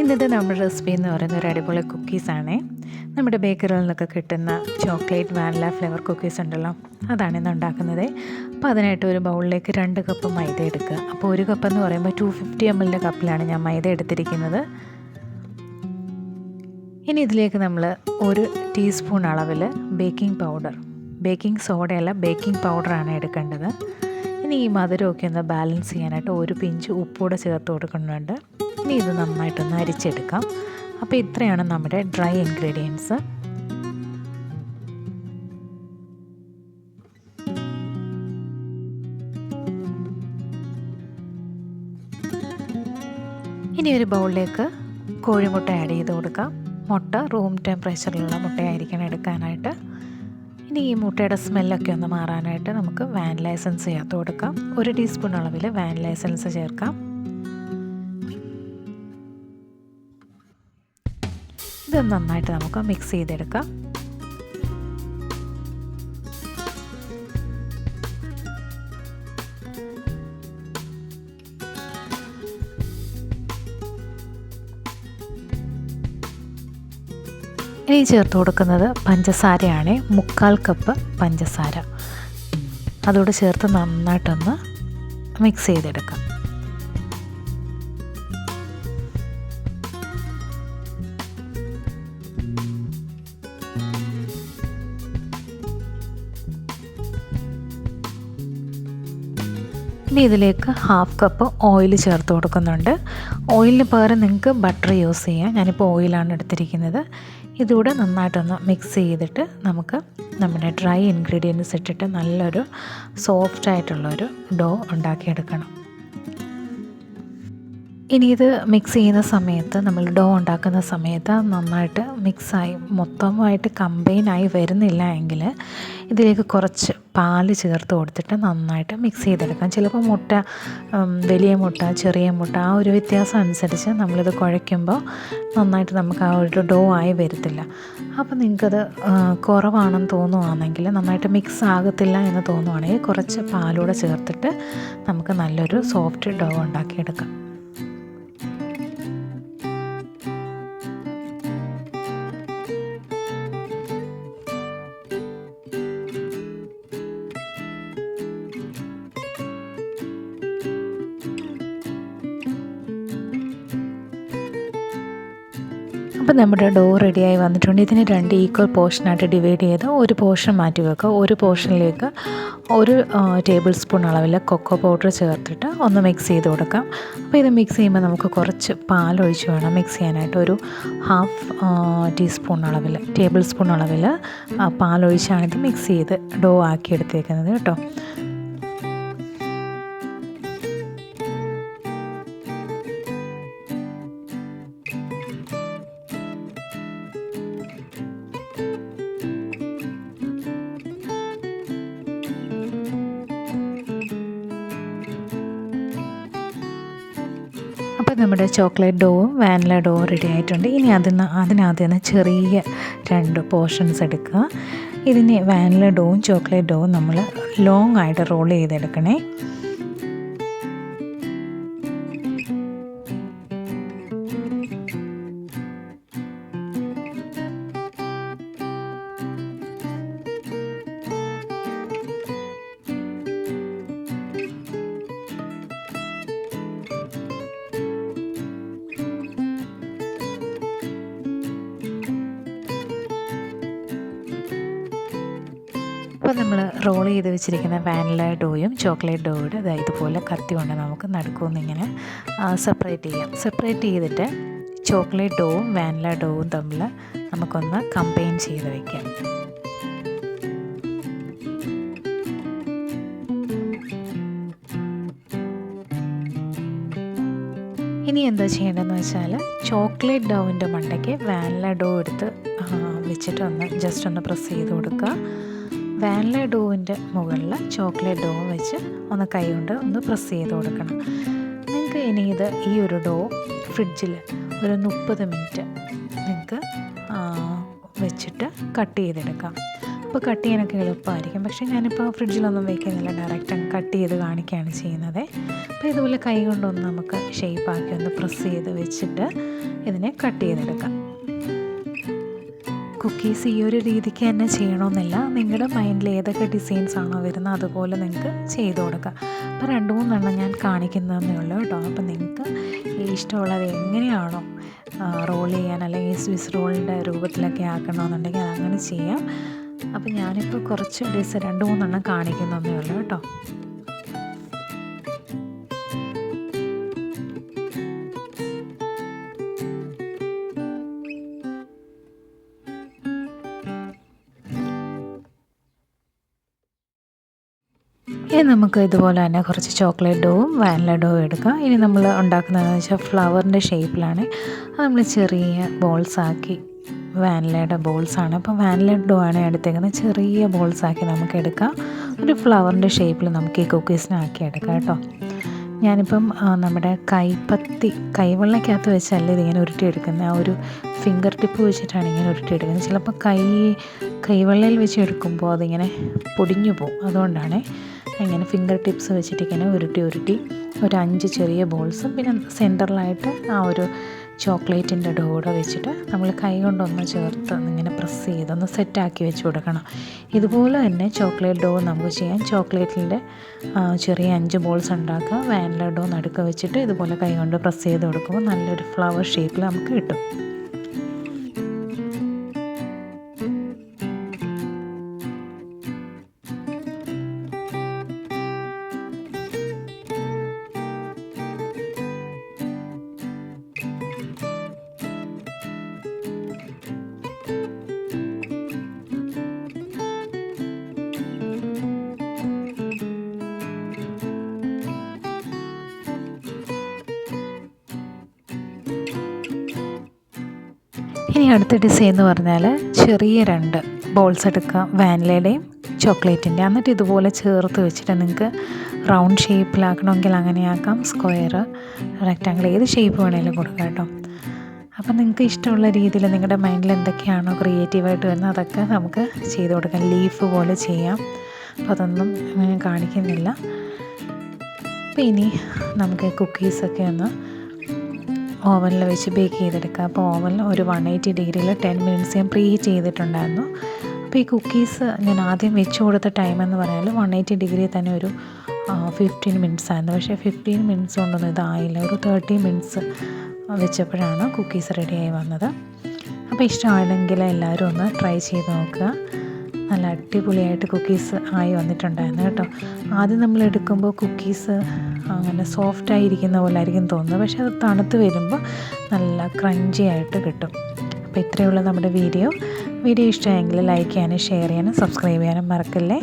ഇന്നത്തെ നമ്മുടെ റെസിപ്പി എന്ന് പറയുന്ന ഒരു അടിപൊളി കുക്കീസാണേ നമ്മുടെ ബേക്കറിയിൽ നിന്നൊക്കെ കിട്ടുന്ന ചോക്ലേറ്റ് വാനില ഫ്ലേവർ കുക്കീസ് ഉണ്ടല്ലോ. അതാണ് ഇന്ന് ഉണ്ടാക്കുന്നത്. അപ്പോൾ അതിനായിട്ട് ഒരു ബൗളിലേക്ക് രണ്ട് കപ്പ് മൈദ എടുക്കുക. അപ്പോൾ ഒരു കപ്പ് എന്ന് പറയുമ്പോൾ ടു ഫിഫ്റ്റി എം എല്ലിന്റെ കപ്പിലാണ് ഞാൻ മൈദ എടുത്തിരിക്കുന്നത്. ഇനി ഇതിലേക്ക് നമ്മൾ ഒരു ടീസ്പൂൺ അളവിൽ ബേക്കിംഗ് പൗഡർ ബേക്കിംഗ് സോഡയല്ല ബേക്കിംഗ് പൗഡറാണ് എടുക്കേണ്ടത്. ഇനി ഈ മധുരമൊക്കെ ഒന്ന് ബാലൻസ് ചെയ്യാനായിട്ട് ഒരു പിഞ്ച് ഉപ്പൂടെ ചേർത്ത് കൊടുക്കുന്നുണ്ട്. ഇനി ഇത് നന്നായിട്ടൊന്ന് അരിച്ചെടുക്കാം. അപ്പോൾ ഇത്രയാണ് നമ്മുടെ ഡ്രൈ ഇൻഗ്രീഡിയൻസ്. ഇനി ഒരു ബൗളിലേക്ക് കോഴിമുട്ട ആഡ് ചെയ്ത് കൊടുക്കാം. മുട്ട റൂം ടെമ്പറേച്ചറിലുള്ള മുട്ടയായിരിക്കണം എടുക്കാനായിട്ട്. ഇനി ഈ മുട്ടയുടെ സ്മെല്ലൊക്കെ ഒന്ന് മാറാനായിട്ട് നമുക്ക് വാനില എസൻസ് ചേർത്ത് കൊടുക്കാം. ഒരു ടീസ്പൂൺ അളവിൽ വാനില എസൻസ് ചേർക്കാം. ഇത് നന്നായിട്ട് നമുക്ക് മിക്സ് ചെയ്തെടുക്കാം. ഇനി ചേർത്ത് കൊടുക്കുന്നത് പഞ്ചസാരയാണ്. മുക്കാൽ കപ്പ് പഞ്ചസാര. അതോട് ചേർത്ത് നന്നായിട്ടൊന്ന് മിക്സ് ചെയ്തെടുക്കാം. ഇനി ഇതിലേക്ക് ഹാഫ് കപ്പ് ഓയിൽ ചേർത്ത് കൊടുക്കുന്നുണ്ട്. ഓയിലിന് പകരം നിങ്ങൾക്ക് ബട്ടർ യൂസ് ചെയ്യാം. ഞാനിപ്പോൾ ഓയിലാണ് എടുത്തിരിക്കുന്നത്. ഇതുകൂടെ നന്നായിട്ടൊന്ന് മിക്സ് ചെയ്തിട്ട് നമുക്ക് നമ്മുടെ ഡ്രൈ ഇൻഗ്രീഡിയൻസ് ഇട്ടിട്ട് നല്ലൊരു സോഫ്റ്റ് ആയിട്ടുള്ളൊരു ഡോ ഉണ്ടാക്കിയെടുക്കണം. ഇനി ഇത് മിക്സ് ചെയ്യുന്ന സമയത്ത് നമ്മൾ ഡോ ഉണ്ടാക്കുന്ന സമയത്ത് നന്നായിട്ട് മിക്സായി മൊത്തമായിട്ട് കമ്പൈനായി വരുന്നില്ല എങ്കിൽ ഇതിലേക്ക് കുറച്ച് പാൽ ചേർത്ത് കൊടുത്തിട്ട് നന്നായിട്ട് മിക്സ് ചെയ്തെടുക്കാം. ചിലപ്പോൾ മുട്ട വലിയ മുട്ട ചെറിയ മുട്ട ആ ഒരു വ്യത്യാസം അനുസരിച്ച് നമ്മളിത് കുഴയ്ക്കുമ്പോൾ നന്നായിട്ട് നമുക്ക് ആ ഒരു ഡോ ആയി വരത്തില്ല. അപ്പോൾ നിങ്ങൾക്കത് കുറവാണെന്ന് തോന്നുവാണെങ്കിൽ നന്നായിട്ട് മിക്സ് ആകത്തില്ല എന്ന് തോന്നുവാണെങ്കിൽ കുറച്ച് പാലൂടെ ചേർത്തിട്ട് നമുക്ക് നല്ലൊരു സോഫ്റ്റ് ഡോ ഉണ്ടാക്കിയെടുക്കാം. അപ്പോൾ നമ്മുടെ ഡോ റെഡിയായി വന്നിട്ടുണ്ട്. ഇതിനെ രണ്ട് ഈക്വൽ പോർഷനായിട്ട് ഡിവൈഡ് ചെയ്ത് ഒരു പോർഷൻ മാറ്റി വെക്കുക. ഒരു പോർഷനിലേക്ക് ഒരു ടേബിൾ സ്പൂൺ അളവിൽ കൊക്കോ പൗഡർ ചേർത്തിട്ട് ഒന്ന് മിക്സ് ചെയ്ത് കൊടുക്കാം. അപ്പോൾ ഇത് മിക്സ് ചെയ്യുമ്പോൾ നമുക്ക് കുറച്ച് പാൽ ഒഴിച്ച് വേണം മിക്സ് ചെയ്യാനായിട്ട്. ഒരു ഹാഫ് ടീസ്പൂൺ അളവിൽ ടേബിൾ സ്പൂൺ അളവിൽ പാലൊഴിച്ചാണ് ഇത് മിക്സ് ചെയ്ത് ഡോ ആക്കി എടുത്തേക്കുന്നത് കേട്ടോ. അപ്പോൾ നമ്മുടെ ചോക്ലേറ്റ് ഡോവും വാനില ഡോവും റെഡി ആയിട്ടുണ്ട്. ഇനി അതിന് അതിനകത്ത് നിന്ന് ചെറിയ രണ്ട് പോർഷൻസ് എടുക്കുക. ഇതിന് വാനില ഡോവും ചോക്ലേറ്റ് ഡോവും നമ്മൾ ലോങ് ആയിട്ട് റോൾ ചെയ്തെടുക്കണേ. അപ്പോൾ നമ്മൾ റോൾ ചെയ്ത് വെച്ചിരിക്കുന്ന വാനില ഡോയും ചോക്ലേറ്റ് ഡോയുടെ അതായത് ഇതുപോലെ കത്തി കൊണ്ട് നമുക്ക് നടുക്കൊന്ന് ഇങ്ങനെ സെപ്പറേറ്റ് ചെയ്യാം. സെപ്പറേറ്റ് ചെയ്തിട്ട് ചോക്ലേറ്റ് ഡോവും വാനില ഡോവും തമ്മിൽ നമുക്കൊന്ന് കമ്പൈൻ ചെയ്ത് വയ്ക്കാം ഇനി എന്താ ചെയ്യേണ്ടതെന്ന് വെച്ചാൽ ചോക്ലേറ്റ് ഡോവിന്റെ മണ്ടയ്ക്ക് വാനില ഡോ എടുത്ത് വെച്ചിട്ട് ഒന്ന് ജസ്റ്റ് ഒന്ന് പ്രസ് ചെയ്ത് കൊടുക്കുക. വാനില ഡോവിന്റെ മുകളിൽ ചോക്ലേറ്റ് ഡോ വെച്ച് ഒന്ന് കൈ കൊണ്ട് ഒന്ന് പ്രസ് ചെയ്ത് കൊടുക്കണം. നിങ്ങൾക്ക് ഇനി ഇത് ഈ ഒരു ഡോ ഫ്രിഡ്ജിൽ ഒരു മുപ്പത് മിനിറ്റ് നിങ്ങൾക്ക് വെച്ചിട്ട് കട്ട് ചെയ്തെടുക്കാം. അപ്പോൾ കട്ട് ചെയ്യാനൊക്കെ എളുപ്പമായിരിക്കും. പക്ഷേ ഞാനിപ്പോൾ ഫ്രിഡ്ജിലൊന്നും വയ്ക്കുന്നില്ല ഡയറക്റ്റ് അങ്ങ് കട്ട് ചെയ്ത് കാണിക്കുകയാണ് ചെയ്യുന്നത്. അപ്പോൾ ഇതുപോലെ കൈ കൊണ്ടൊന്ന് നമുക്ക് ഷേപ്പാക്കി ഒന്ന് പ്രസ് ചെയ്ത് വെച്ചിട്ട് ഇതിനെ കട്ട് ചെയ്തെടുക്കാം. കുക്കീസ് ഈ ഒരു രീതിക്ക് തന്നെ ചെയ്യണമെന്നില്ല നിങ്ങളുടെ മൈൻഡിൽ ഏതൊക്കെ ഡിസൈൻസ് ആണോ വരുന്നത് അതുപോലെ നിങ്ങൾക്ക് ചെയ്ത് കൊടുക്കാം. അപ്പോൾ രണ്ട് മൂന്നെണ്ണം ഞാൻ കാണിക്കുന്നതെന്നേ ഉള്ളൂ കേട്ടോ. അപ്പോൾ നിങ്ങൾക്ക് ഇഷ്ടമുള്ളത് എങ്ങനെയാണോ റോൾ ചെയ്യാൻ അല്ലെങ്കിൽ സ്വിസ് റോളിന്റെ രൂപത്തിലൊക്കെ ആക്കണമെന്നുണ്ടെങ്കിൽ അങ്ങനെ ചെയ്യാം. അപ്പോൾ ഞാനിപ്പോൾ കുറച്ച് ഡിസ് രണ്ട് മൂന്നെണ്ണം കാണിക്കുന്നതെന്നേ ഉള്ളൂ കേട്ടോ. ഇനി നമുക്ക് ഇതുപോലെ തന്നെ കുറച്ച് ചോക്ലേറ്റ് ഡോവും വാനില ഡോവും എടുക്കാം. ഇനി നമ്മൾ ഉണ്ടാക്കുന്നതെന്ന് വെച്ചാൽ ഫ്ലവറിന്റെ ഷേപ്പിലാണ് അത് നമ്മൾ ചെറിയ ബോൾസ് ആക്കി വാനിലയുടെ ആണ്. അപ്പോൾ വാനില ഡോ ആണ് എടുത്തേക്കുന്നത്. ചെറിയ ബോൾസ് ആക്കി നമുക്ക് എടുക്കാം. ഒരു ഫ്ലവറിന്റെ ഷേപ്പിൽ നമുക്ക് ഈ കുക്കീസിനാക്കി എടുക്കാം കേട്ടോ. ഞാനിപ്പം നമ്മുടെ കൈപ്പത്തി കൈവെള്ളക്കകത്ത് വെച്ചല്ല ഇതിങ്ങനെ ഉരുട്ടിയെടുക്കുന്നത്. ആ ഒരു ഫിംഗർ ടിപ്പ് വെച്ചിട്ടാണ് ഇങ്ങനെ ഉരുട്ടിയെടുക്കുന്നത്. ചിലപ്പോൾ കൈ കൈവെള്ളയിൽ വെച്ച് എടുക്കുമ്പോൾ അതിങ്ങനെ പൊടിഞ്ഞു പോകും. അതുകൊണ്ടാണ് ഇങ്ങനെ ഫിംഗർ ടിപ്സ് വെച്ചിട്ട് ഇങ്ങനെ ഉരുട്ടി ഉരുട്ടി ഒരു അഞ്ച് ചെറിയ ബോൾസും പിന്നെ സെന്ററിലായിട്ട് ആ ഒരു ചോക്ലേറ്റിന്റെ ഡോഡ വെച്ചിട്ട് നമ്മൾ കൈ കൊണ്ടൊന്ന് ചേർത്ത് ഇങ്ങനെ പ്രസ് ചെയ്തൊന്ന് സെറ്റാക്കി വെച്ച് കൊടുക്കണം. ഇതുപോലെ തന്നെ ചോക്ലേറ്റ് ഡോ നമുക്ക് ചെയ്യാം. ചോക്ലേറ്റിന്റെ ചെറിയ അഞ്ച് ബോൾസ് ഉണ്ടാക്കുക. വാനില ഡോ നടുക്ക് വെച്ചിട്ട് ഇതുപോലെ കൈ കൊണ്ട് പ്രസ് ചെയ്ത് കൊടുക്കുമ്പോൾ നല്ലൊരു ഫ്ലവർ ഷേപ്പിൽ നമുക്ക് കിട്ടും. ഇനി അടുത്ത ഡിസൈൻ എന്ന് പറഞ്ഞാൽ ചെറിയ രണ്ട് ബോൾസ് എടുക്കുക. വാനിലയുടെയും ചോക്ലേറ്റിന്റെ എന്നിട്ട് ഇതുപോലെ ചേർത്ത് വെച്ചിട്ട് നിങ്ങൾക്ക് റൗണ്ട് ഷേപ്പിലാക്കണമെങ്കിൽ അങ്ങനെയാക്കാം സ്ക്വയർ റെക്റ്റാങ്കിൾ ഏത് ഷേപ്പ് വേണമെങ്കിലും കൊടുക്കാം കേട്ടോ. അപ്പം നിങ്ങൾക്ക് ഇഷ്ടമുള്ള രീതിയിൽ നിങ്ങളുടെ മൈൻഡിൽ എന്തൊക്കെയാണോ ക്രിയേറ്റീവായിട്ട് വരുന്നത് അതൊക്കെ നമുക്ക് ചെയ്ത് കൊടുക്കാം. ലീഫ് പോലെ ചെയ്യാം. അപ്പോൾ അതൊന്നും കാണിക്കുന്നില്ല. അപ്പോൾ ഇനി നമുക്ക് കുക്കീസൊക്കെ ഒന്ന് ഓവനിൽ വെച്ച് ബേക്ക് ചെയ്തെടുക്കുക. അപ്പോൾ ഓവനിൽ ഒരു വൺ എയ്റ്റി ഡിഗ്രിയിൽ ടെൻ മിനിറ്റ്സ് ഞാൻ പ്രീ ഹീറ്റ് ചെയ്തിട്ടുണ്ടായിരുന്നു. അപ്പോൾ ഈ കുക്കീസ് ഞാൻ ആദ്യം വെച്ച് കൊടുത്ത ടൈം എന്ന് പറഞ്ഞാൽ വൺ എയ്റ്റി ഡിഗ്രി തന്നെ ഒരു ഫിഫ്റ്റീൻ മിനിറ്റ്സ് ആയിരുന്നു. പക്ഷേ ഫിഫ്റ്റീൻ മിനിറ്റ്സ് കൊണ്ടൊന്നും ഇതായില്ല. ഒരു തേർട്ടി മിനിറ്റ്സ് വെച്ചപ്പോഴാണ് കുക്കീസ് റെഡിയായി വന്നത്. അപ്പോൾ ഇഷ്ടമാണെങ്കിൽ എല്ലാവരും ഒന്ന് ട്രൈ ചെയ്ത് നോക്കുക. നല്ല അടിപൊളിയായിട്ട് കുക്കീസ് ആയി വന്നിട്ടുണ്ടായിരുന്നു കേട്ടോ. ആദ്യം നമ്മൾ എടുക്കുമ്പോൾ കുക്കീസ് അങ്ങനെ സോഫ്റ്റായി ഇരിക്കുന്ന പോലെ ആയിരിക്കും തോന്നുന്നത്. പക്ഷേ അത് തണുത്ത് വരുമ്പോൾ നല്ല ക്രഞ്ചി ആയിട്ട് കിട്ടും. അപ്പോൾ ഇത്രയുള്ള നമ്മുടെ വീഡിയോ വീഡിയോ ഇഷ്ടമായെങ്കിൽ ലൈക്ക് ചെയ്യാനും ഷെയർ ചെയ്യാനും സബ്സ്ക്രൈബ് ചെയ്യാനും മറക്കല്ലേ?